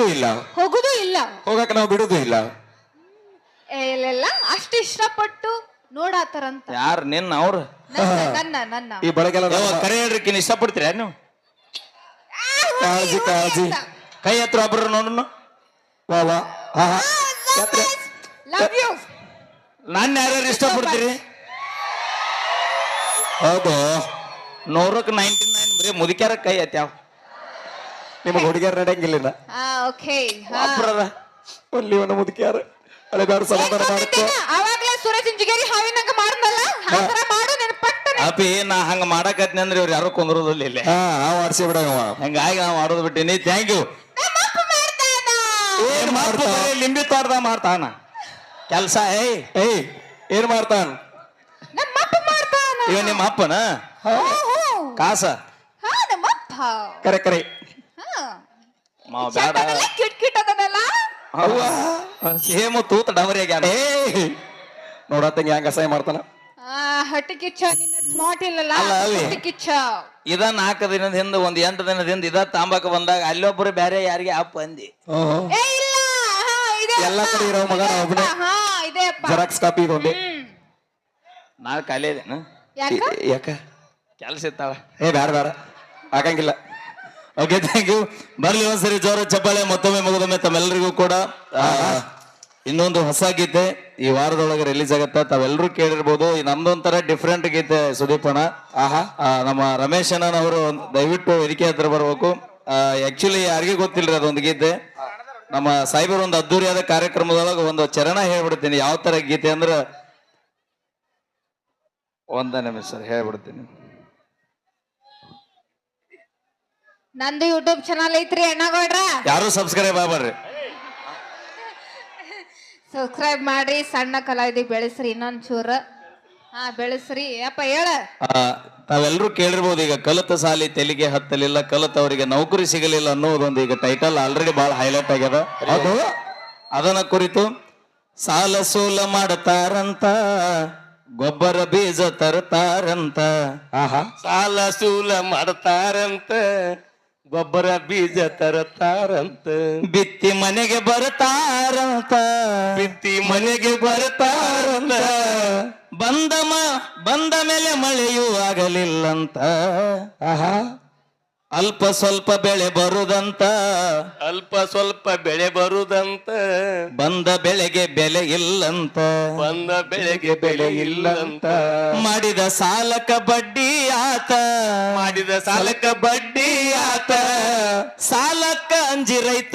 ಹೋಗುದು ಇಲ್ಲ. ಹೋಗುದು ಇಲ್ಲ. ಹೋಗಕ್ಕೆ ನಾವು ಬಿಡುದು ಇಲ್ಲ. ಏ, ಇಲ್ಲೆಲ್ಲ ಅಷ್ಟು ಇಷ್ಟಪಟ್ಟು ನೋಡಾತಾರಂತ. ಯಾರು ನಿನ್ನ ಅವ್ರು? ನನ್ನ ನನ್ನ ನನ್ನ. ಈ ಬಳಗೆಲ್ಲ ನಮ್ಮ ಕರೆ ಹೇಳ್ರಿ ಇಷ್ಟ ಇಷ್ಟಪಡ್ತೀರ ನೀವು? ಕಾಳಜಿ ಕಾಳಜಿ. ಕೈ ಹತ್ರ ಒಬ್ರು ನೋಡೋಣ ವಾ ವಾ. ಹಾ ಹಾ. ಯಾತ್ರೆ ಲವ್ ಯು ನಾನು ಯಾರ್ಯಾರು ಇಷ್ಟಪಡ್ತೀರಿ? ಹೌದು. ನೂರಕ್ಕೆ ನೈಂಟಿ ನೈನ್ ಬರೀ ಮುದುಕ್ಯಾರ ಕೈ ಹತ್ಯಾವ ನಿಮಗೆ ಹುಡುಗಿಯರ್ ನಡೆಯಂಗಿಲ್ಲ ಹಾ. ಓಕೆ ಒಬ್ರದ ಒಲ್ಲಿ ಒಂದು ಮುದುಕಿಯಾರ. ಅಳೆದಾರು ಸಮಾಧಾನ ಮಾಡ್ಕೊ. ಅವಾಗ್ಲೇ ಸುರೇಶ್ ಇಂಜಿಗೇರಿ ಹಾವಿನಂಗ ಮಾಡ್ದಲ್ಲ? ಮಾಡು ನೆನ್. ಪಟ್ಟನೆ ಅಪಿ ನಾ ಹಂಗ ಮಾಡಕತ್ನಿ ಅಂದ್ರೆ ಇವ್ರು ಯಾರು ಕುಂದ್ರೋದಿಲ್ಲ ಇಲ್ಲಿ. ಹಾ ಆ ಆಡ್ಸಿ ಬಿಡ ಹಂಗಾಗಿ ನಾವು ಮಾಡೋದು ಬಿಟ್ಟಿನಿ. ಥ್ಯಾಂಕ್ ಯು ಏನ್ ಮಾಡ್ತಾ ಲಿಂಬಿ ತೋಟದಾಗ ಮಾಡ್ತಾನ. ಕೆಲ್ಸ ಏಯ್. ಏಯ್ ಏನ್ ಮಾಡ್ತಾನ? ನಮ್ಮಪ್ಪ ಮಾಡ್ತಾನ ಇವ ನಿಮ್ಮ ಅಪ್ಪನ? ಹೋ, ಹೋ. ಕಾಸ? ಹಾ ನಮ್ಮಪ್ಪ ಕರೆ ಕರೆ. ಹಾ ಮಾವ ಕಿಟ್ ಕ್ಯೂಟ್ ಕ್ಯೂಟ್ ಅದನಲ್ಲ ಸೇಮು ತೂತ ಡವರಿ ಆಗ್ಯಾನ. ಏ ನೋಡತ್ತಂಗ ಹೆಂಗ ಅಸಹ್ಯ ಮಾಡ್ತಾನ. ಆ ಹಟ್ಟಿ ಕಿಚ್ಚ ನಿನ್ನ ಸ್ಮಾರ್ಟ್ ಇಲ್ಲಲ್ಲ? ಅಲ್ಲ, ಅವಿ. ಹಟ್ಟಿ ಕಿಚ್ಚ. ಇದ ನಾಲ್ಕು ದಿನದ ಹಿಂದ ಒಂದ್ ಎಂಟು ದಿನದಿಂದ ಇದ ತಾಂಬಾಕ ಬಂದಾಗ ಅಲ್ಲೊಬ್ರು ಬೇರೆ ಯಾರಿಗೆ ಅಪ್ಪ ಅಂದಿ. ಏ ಇಲ್ಲ. ಹಾ ಇದೆ ಎಲ್ಲ ಕಡೆ ಇರೋ ಮಗ ನಾ ಒಬ್ನೇ. ಹಾ ಇದೆ ಅಪ್ಪ. ಜೆರಾಕ್ಸ್ ಕಾಪಿ ಇದೊಂದೇ ಹ್ಮ್. ನಾಳೆ ಖಾಲಿ ಇದೇನ. ಯಾಕ? ಯಾಕ? ಕೆಲ್ಸ ಇತ್ತಾಳ ಏ ಬ್ಯಾಡ ಬೇಡ ಆಗಂಗಿಲ್ಲ ಓಕೆ ಥ್ಯಾಂಕ್ ಯು ಬರ್ಲಿ ಒಂದ್ಸರಿ ಜೋರ ಚಪ್ಪಾಳೆ ಮತ್ತೊಮ್ಮೆ ಮುಗಿದೊಮ್ಮೆ ತಮ್ಮೆಲ್ಲರಿಗೂ ಕೂಡ. ಆ, ಇನ್ನೊಂದು ಹೊಸ ಗೀತೆ ಈ ವಾರದೊಳಗೆ ರಿಲೀಸ್ ಆಗುತ್ತೆ. ತಾವೆಲ್ಲರೂ ಕೇಳಿರ್ಬೋದು. ಈ ನಮ್ದೊಂಥರ ಡಿಫ್ರೆಂಟ್ ಗೀತೆ ಸುದೀಪಣ್ಣ ಆಹಾ. ಆ, ನಮ್ಮ ರಮೇಶ್ ಅಣ್ಣನವರು ದಯವಿಟ್ಟು ವೇದಿಕೆ ಹತ್ರ ಬರ್ಬೇಕು. ಆಕ್ಚುಲಿ ಯಾರಿಗೂ ಗೊತ್ತಿಲ್ರಿ ಅದೊಂದು ಗೀತೆ. ನಮ್ಮ ಸೈಬರ್ ಒಂದು ಅದ್ದೂರಿಯಾದ ಕಾರ್ಯಕ್ರಮದೊಳಗೆ ಒಂದು ಚರಣ ಹೇಳ್ಬಿಡ್ತೀನಿ. ಯಾವ ತರ ಗೀತೆ ಅಂದ್ರೆ ಒಂದ ನಿಮಿಷ ಸರ್ ಹೇಳ್ಬಿಡ್ತೀನಿ. ನಂದು ಯೂಟ್ಯೂಬ್ ಚಾನಲ್ ಐತ್ರಿ ಅಣ್ಣಗೌಡ್ರ ಯಾರು ಸಬ್ಸ್ಕ್ರೈಬ್ ಆಗ್ಬಾರ್ರಿ? ಸಬ್ಸ್ಕ್ರೈಬ್ ಮಾಡ್ರಿ ಸಣ್ಣ ಕಲಾವಿದಿ ಬೆಳೆಸ್ರಿ ಇನ್ನೊಂದ್ ಚೂರ ಹಾ ಬೆಳೆಸ್ರಿ. ಯಪ್ಪ ಹೇಳ. ಆ, ತಾವೆಲ್ಲರೂ ಕೇಳಿರ್ಬೋದು ಈಗ ಕಲಿತ ಸಾಲಿ ತೆಲಿಗೆ ಹತ್ತಲಿಲ್ಲ ಕಲಿತವರಿಗೆ ನೌಕರಿ ಸಿಗಲಿಲ್ಲ ಅನ್ನೋದೊಂದು ಈಗ ಟೈಟಲ್ ಆಲ್ರೆಡಿ ಬಹಳ ಹೈಲೈಟ್ ಆಗ್ಯದ. ಅದು ಅದನ್ನ ಕುರಿತು ಸಾಲ ಸೂಲ ಮಾಡತಾರಂತ ಗೊಬ್ಬರ ಬೀಜ ತರ್ತಾರಂತ ಆಹಾ. ಸಾಲ ಸೂಲ ಮಾಡ್ತಾರಂತ ಗೊಬ್ಬರ ಬೀಜ ತರತಾರಂತ. ಬಿತ್ತಿ ಮನೆಗೆ ಬರ್ತಾರಂತ. ಬಿತ್ತಿ ಮನೆಗೆ ಬರ್ತಾರಂತ. ಬಂದ ಬಂದ ಮೇಲೆ ಮಳೆಯೂ ಆಗಲಿಲ್ಲಂತ. ಆಹಾ. ಅಲ್ಪ ಸ್ವಲ್ಪ ಬೆಳೆ ಬರುದಂತ. ಅಲ್ಪ ಸ್ವಲ್ಪ ಬೆಳೆ ಬರುದಂತ. ಬಂದ ಬೆಳೆಗೆ ಬೆಲೆ ಇಲ್ಲಂತ. ಬಂದ ಬೆಳೆಗೆ ಬೆಳೆ ಇಲ್ಲಂತ. ಮಾಡಿದ ಸಾಲಕ ಬಡ್ಡಿ ಆತ. ಮಾಡಿದ ಸಾಲಕ ಬಡ್ಡಿ ಆತ. ಸಾಲಕ್ಕ ಅಂಜಿ ರೈತ.